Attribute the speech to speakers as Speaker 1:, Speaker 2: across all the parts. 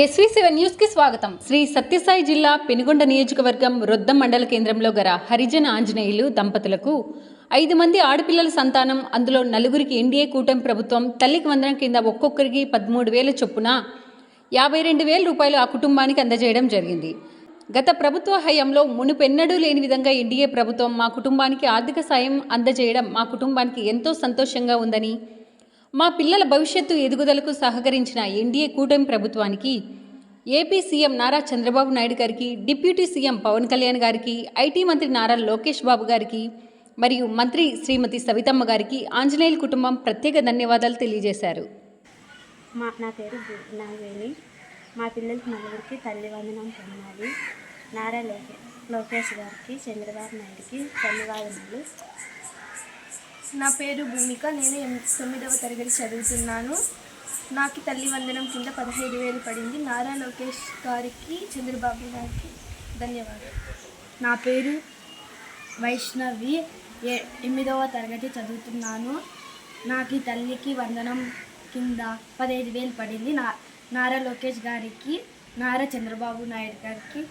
Speaker 1: SV seven న్యూస్కి స్వాగతం. శ్రీ సత్యసాయి జిల్లా పెనుగొండ నియోజకవర్గం రొద్దం మండల కేంద్రంలో గల హరిజన ఆంజనేయులు దంపతులకు ఐదు మంది ఆడపిల్లల సంతానం అందులో నలుగురికి ఎన్డీఏ కూటమి ప్రభుత్వం తల్లికి వందనం కింద ఒక్కొక్కరికి పదమూడు వేల చొప్పున యాభై రెండు వేల రూపాయలు ఆ కుటుంబానికి అందజేయడం జరిగింది. గత ప్రభుత్వ హయాంలో మునుపెన్నడూ లేని విధంగా ఎన్డీఏ ప్రభుత్వం మా కుటుంబానికి ఆర్థిక సాయం అందజేయడం మా కుటుంబానికి ఎంతో సంతోషంగా ఉందని మా పిల్లల భవిష్యత్తు ఎదుగుదలకు సహకరించిన ఎన్డీఏ కూటమి ప్రభుత్వానికి ఏపీ సీఎం నారా చంద్రబాబు నాయుడు గారికి డిప్యూటీ సీఎం పవన్ కళ్యాణ్ గారికి ఐటీ మంత్రి నారా లోకేష్ బాబు గారికి మరియు మంత్రి శ్రీమతి సవితమ్మ గారికి ఆంజనేయుల కుటుంబం ప్రత్యేక ధన్యవాదాలు తెలియజేశారు.
Speaker 2: మా నా పేరు గు- నాగవేణి మా పిల్లలకి నలుగురికి తల్లి వందనం పొందాలి. నారా లోకేష్ గారికి చంద్రబాబు నాయుడికి ధన్యవాదాలు
Speaker 3: నా పేరు భూమిక. నేను తొమ్మిదవ తరగతి చదువుతున్నాను. నాకు తల్లి వందనం కింద పదహైదు వేలు పడింది. నారా లోకేష్ గారికి చంద్రబాబు గారికి ధన్యవాదాలు.
Speaker 2: నా పేరు వైష్ణవి. ఏ ఎనిమిదవ తరగతి చదువుతున్నాను. నాకు తల్లికి వందనం కింద పదహైదు వేలు పడింది. నా నారా లోకేష్ గారికి నారా చంద్రబాబు నాయుడు గారికి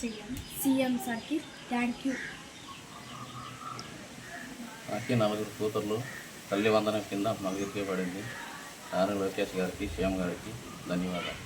Speaker 2: సీఎం. సీఎం సార్కి థ్యాంక్ యూ.
Speaker 4: నాకి నలుగురు కూతుర్లు తల్లి వందనం కింద నలుగురికి పడింది నారాయణ లోకేష్ గారికి సీఎం గారికి ధన్యవాదాలు.